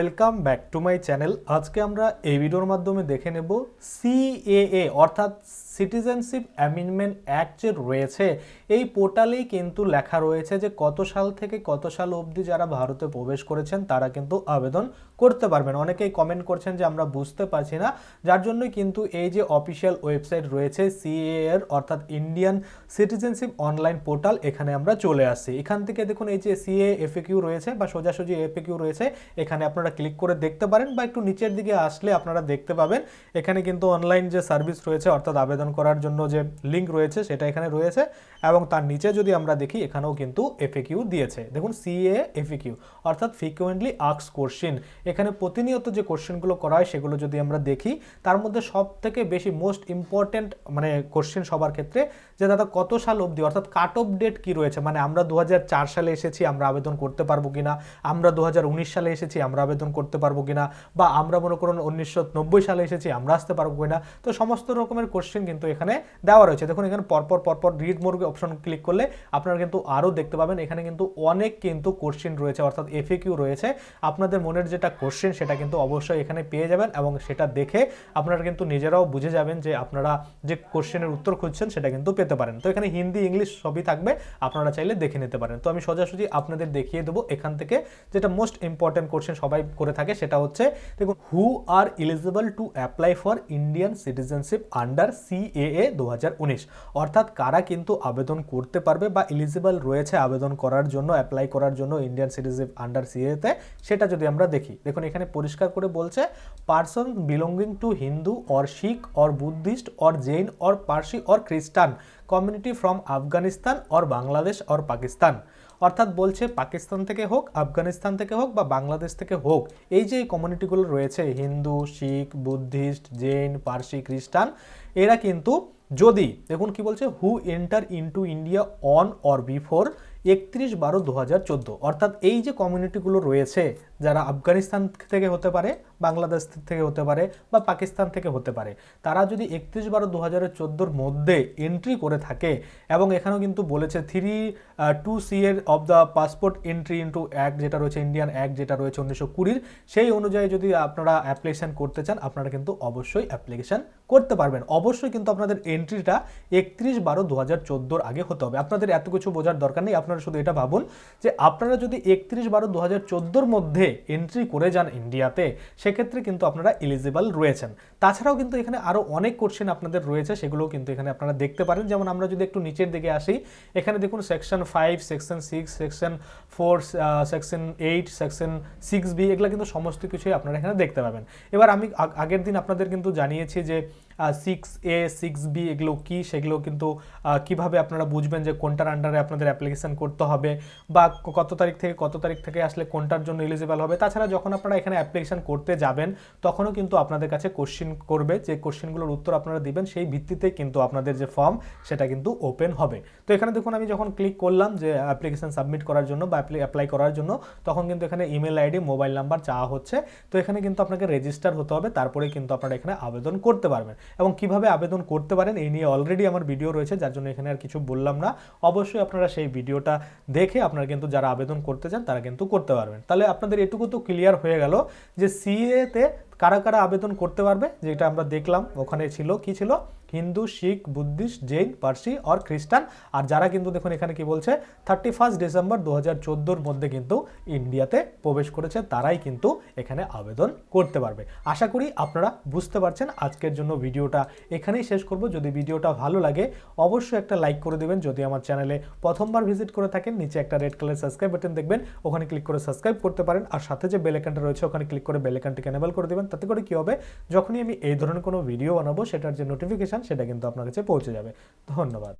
Welcome back to my channel আজকে আমরা এই ভিডিওর মাধ্যমে দেখে নেব সিএএ অর্থাৎ সিটিজেনশিপ অ্যামেন্ডমেন্ট অ্যাক্ট যে রয়েছে, এই পোর্টালেই কিন্তু লেখা রয়েছে যে কত সাল থেকে কত সাল অবধি যারা ভারতে প্রবেশ করেছেন, তারা কিন্তু আবেদন করতে পারবেন। অনেকেই কমেন্ট করছেন যে আমরা বুঝতে পারছি না। যার জন্যই কিন্তু এই যে অফিসিয়াল ওয়েবসাইট রয়েছে সিএ এর, অর্থাৎ ইন্ডিয়ান সিটিজেনশিপ অনলাইন পোর্টাল এখানে আমরা চলে আসছি। এখান থেকে দেখুন, এই যে সিএ এফএকিউ রয়েছে বা সোজাসুজি এফএকিউ রয়েছে, এখানে আপনারা ক্লিক করে দেখতে পারেন বা একটু নিচের দিকে আসলে আপনারা দেখতে পাবেন। এখানে কিন্তু অনলাইন যে সার্ভিস রয়েছে, অর্থাৎ আবেদন করার জন্য যে লিঙ্ক রয়েছে, সেটা এখানে রয়েছে এবং তার নিচে যদি আমরা দেখি, এখানেও কিন্তু এফএকিউ দিয়েছে। দেখুন সিএ এফএকিউ অর্থাৎ ফ্রিকুয়েন্টলি আক্স কোশ্চিন এখানে প্রতিনিয়ত যে কোশ্চেনগুলো করা হয়, সেগুলো যদি আমরা দেখি, তার মধ্যে সব থেকে বেশি মোস্ট ইম্পর্টেন্ট মানে কোশ্চেন সবার ক্ষেত্রে যে দাদা, কত সাল অবধি, অর্থাৎ কাট অফ ডেট কি রয়েছে? মানে আমরা দু হাজার চার সালে এসেছি, আমরা আবেদন করতে পারব কিনা? আমরা দু হাজার উনিশ সালে এসেছি, আমরা করতে পারব কিনা বা আমরা মনে করুন উনিশশো নব্বই সালে এসেছি, আমরা আসতে পারব কিনা, তো সমস্ত রকমের কোশ্চেন কিন্তু এখানে দেওয়া রয়েছে। দেখুন, এখানে পরপর পরপর রিড মোর অপশন ক্লিক করলে আপনারা কিন্তু আরও দেখতে পাবেন। এখানে কিন্তু অনেক কিন্তু কোশ্চেন রয়েছে, অর্থাৎ এফএকিউ রয়েছে। আপনাদের মনের যেটা কোশ্চেন সেটা কিন্তু অবশ্যই এখানে পেয়ে যাবেন এবং সেটা দেখে আপনারা কিন্তু নিজেরাও বুঝে যাবেন যে আপনারা যে কোশ্চেনের উত্তর খুঁজছেন, সেটা কিন্তু পেতে পারেন। তো এখানে হিন্দি, ইংলিশ সবই থাকবে, আপনারা চাইলে দেখে নিতে পারেন। তো আমি সোজাসুজি আপনাদের দেখিয়ে দেবো। এখান থেকে যেটা মোস্ট ইম্পর্টেন্ট কোশ্চেন সবাই করে থাকে সেটা হচ্ছে, দেখুন who are eligible to apply for Indian citizenship under CAA দু হাজার উনিশ? অর্থাৎ কারা কিন্তু আবেদন করতে পারবে বা এলিজিবল রয়েছে আবেদন করার জন্য অ্যাপ্লাই করার জন্য ইন্ডিয়ান সিটিজেন আন্ডার সিএতে সেটা যদি আমরা দেখি, দেখুন, এখানে পরিষ্কার করে বলছে person belonging to Hindu or Sikh or Buddhist or Jain or Parsi or Christian community from Afghanistan or Bangladesh or Pakistan অর্থাৎ বলছে পাকিস্তান থেকে হোক, আফগানিস্তান থেকে হোক বা বাংলাদেশ থেকে হোক, এই যে কমিউনিটিগুলো রয়েছে, হিন্দু, শিখ, বুদ্ধিস্ট, জৈন, পার্সি, খ্রিস্টান, এরা কিন্তু যদি, দেখুন কি বলছে who enter into India on or before একত্রিশ বারো দু হাজার চোদ্দ। অর্থাৎ এই যে কমিউনিটিগুলো রয়েছে, যারা আফগানিস্তান থেকে হতে পারে, বাংলাদেশ থেকে হতে পারে বা পাকিস্তান থেকে হতে পারে, তারা যদি একত্রিশ বারো দু হাজার চোদ্দোর মধ্যে এন্ট্রি করে থাকে, এবং এখানেও কিন্তু বলেছে থ্রি টু সি এর of the passport entry into act যেটা রয়েছে ইন্ডিয়ান অ্যাক্ট যেটা রয়েছে উনিশশো কুড়ির, সেই অনুযায়ী যদি আপনারা অ্যাপ্লিকেশান করতে চান, আপনারা কিন্তু অবশ্যই অ্যাপ্লিকেশান করতে পারবেন। অবশ্যই কিন্তু আপনাদের এন্ট্রিটা একত্রিশ বারো দু হাজার চোদ্দোর আগে হতে হবে। আপনাদের এত কিছু বোঝার দরকার নেই। আপনারা শুধু এটা ভাবুন যে আপনারা যদি একত্রিশ বারো দু হাজার মধ্যে এন্ট্রি করে যান ইন্ডিয়াতে, সেক্ষেত্রে কিন্তু আপনারা এলিজিবল রয়েছেন। তাছাড়াও কিন্তু এখানে আরও অনেক কোশ্চেন আপনাদের রয়েছে, সেগুলোও কিন্তু এখানে আপনারা দেখতে পারেন। যেমন আমরা যদি একটু নিচের দিকে আসি, এখানে দেখুন section five section six section four section eight section six B এগুলো কিন্তু সমস্ত কিছুই আপনারা এখানে দেখতে পাবেন। এবার আমি আগ- আগের দিন আপনাদের কিন্তু জানিয়েছি যে সিক্স এ সিক্স বি এগুলো কী, সেগুলো কিন্তু কীভাবে আপনারা বুঝবেন যে কোনটার আন্ডারে আপনাদের অ্যাপ্লিকেশন করতে হবে বা কত তারিখ থেকে কত তারিখ থেকে আসলে কোনটার জন্য এলিজিবল হবে। তাছাড়া যখন আপনারা এখানে অ্যাপ্লিকেশন করতে যাবেন, তখনও কিন্তু আপনাদের কাছে কোশ্চিন করবে। যে কোশ্চিনগুলোর উত্তর আপনারা দিবেন, সেই ভিত্তিতে কিন্তু আপনাদের যে ফর্ম সেটা কিন্তু ওপেন হবে। তো এখানে দেখুন, আমি যখন ক্লিক করলাম যে অ্যাপ্লিকেশন সাবমিট করার জন্য বা অ্যাপ্লাই করার জন্য, তখন কিন্তু এখানে ইমেল আইডি মোবাইল নাম্বার চাওয়া হচ্ছে, তো এখানে কিন্তু আপনাকে রেজিস্টার হতে হবে। তারপরে কিন্তু আপনারা এখানে আবেদন করতে পারবেন। এবং কীভাবে আবেদন করতে পারেন এই নিয়ে অলরেডি আমার ভিডিও রয়েছে, যার জন্য এখানে আর কিছু বললাম না। অবশ্যই আপনারা সেই ভিডিওটা দেখে আপনারা কিন্তু যারা আবেদন করতে চান, তারা কিন্তু করতে পারবেন। তাহলে আপনাদের এটুকু তো ক্লিয়ার হয়ে গেল যে সিএতে কারা কারা আবেদন করতে পারবে, যেটা আমরা দেখলাম ওখানে ছিল, কি ছিল? হিন্দু, শিখ, বুদ্ধিস্ট, জৈন, পার্সি আর খ্রিস্টান। আর যারা কিন্তু দেখুন এখানে কি বলছে থার্টি ফার্স্ট ডিসেম্বর দু হাজার মধ্যে কিন্তু ইন্ডিয়াতে প্রবেশ করেছে, তারাই কিন্তু এখানে আবেদন করতে পারবে। আশা করি আপনারা বুঝতে পারছেন আজকের জন্য ভিডিওটা এখানেই শেষ করব। যদি ভিডিওটা ভালো লাগে, অবশ্যই একটা লাইক করে দেবেন। যদি আমার চ্যানেলে প্রথমবার ভিজিট করে থাকেন, নিচে একটা রেড কালার সাবস্ক্রাইব বাটন দেখবেন, ওখানে ক্লিক করে সাবস্ক্রাইব করতে পারেন। আর সাথে যে বেল আইকনটা রয়েছে, ওখানে ক্লিক করে বেল আইকনটিকে এনেবল করে দেবেন। তাতে করে কি হবে, যখনই আমি এই ধরনের কোনো ভিডিও বানাবো, সেটার যে নোটিফিকেশন সেটা কিন্তু আপনার কাছে পৌঁছে যাবে। ধন্যবাদ।